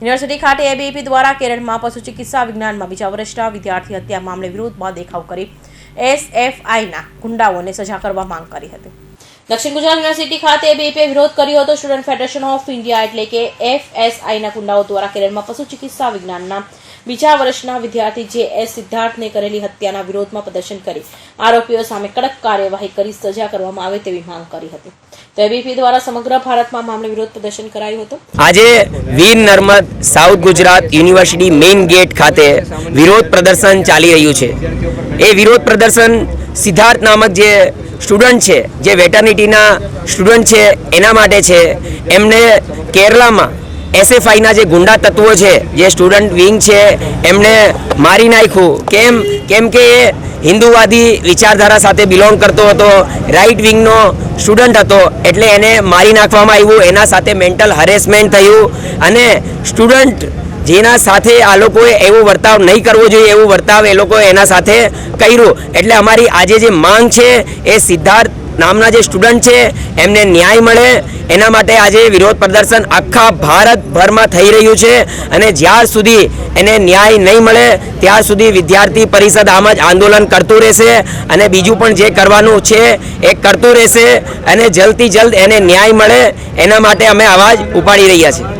University ખાતે ABP દ્વારા કેરળમાં પશુ ચિકિત્સા વિજ્ઞાનમાં બીજા વર્ષના વિદ્યાર્થી હત્યા મામલે વિરોધમાં દેખાવ કરી એસએફઆઈના ગુંડાઓને સજા કરવા માંગ કરી હતી. દક્ષિણ ગુજરાત યુનિવર્સિટી ખાતે બીપે વિરોધ કર્યો હતો સ્ટુડન્ટ ફેડરેશન ઓફ ઇન્ડિયા એટલે કે એફએસઆઈના ગુંડાઓ દ્વારા કેરળમાં પશુ ચિકિત્સા વિજ્ઞાનના બીજા વર્ષના વિદ્યાર્થી જે એસ સિદ્ધાર્થને કરેલી હત્યાના વિરોધમાં પ્રદર્શન કરી, આરોપીઓ સામે કડક કાર્યવાહી કરી, સજા કરવામાં આવે તેવી માંગ કરી હતી. તો એબીપી દ્વારા સમગ્ર ભારતમાં મામલે વિરોધ પ્રદર્શન કરાયું હતું. આજે Veer Narmad south Gujarat university main gate ખાતે વિરોધ પ્રદર્શન ચાલી રહ્યું છે. એ વિરોધ પ્રદર્શન સિદ્ધાર્થ નામક જે સ્ટુડન્ટ છે, જે વેટર્નિટીના સ્ટુડન્ટ છે, એના માટે છે. એમને કેરલામાં એસએફઆઈના જે ગુંડા તત્વો છે, જે સ્ટુડન્ટ વિંગ છે, એમને મારી નાખ્યું. કેમ? કેમ કે એ હિન્દુવાદી વિચારધારા સાથે બિલોંગ કરતો હતો રાઈટ વિંગનો સ્ટુડન્ટ હતો, એટલે એને મારી નાખવામાં આવ્યું, એના સાથે મેન્ટલ હરેસમેન્ટ થયું, અને સ્ટુડન્ટ જેના સાથે આ લોકોએ એવો વર્તાવ નહીં કરવો જોઈએ, એવું વર્તાવ એ લોકોએ એના સાથે કર્યું. એટલે અમારી આજે જે માંગ છે એ સિદ્ધાર્થ નામના જે સ્ટુડન્ટ છે, એમને ન્યાય મળે. એના માટે આજે વિરોધ પ્રદર્શન આખા ભારતભરમાં થઈ રહ્યું છે અને જ્યાર સુધી એને ન્યાય નહીં મળે, ત્યાર સુધી વિદ્યાર્થી પરિષદ આમ જ આંદોલન કરતું રહેશે અને બીજું પણ જે કરવાનું છે એ કરતું રહેશે અને જલ્દથી જલ્દ એને ન્યાય મળે. એના માટે અમે અવાજ ઉપાડી રહ્યા છીએ.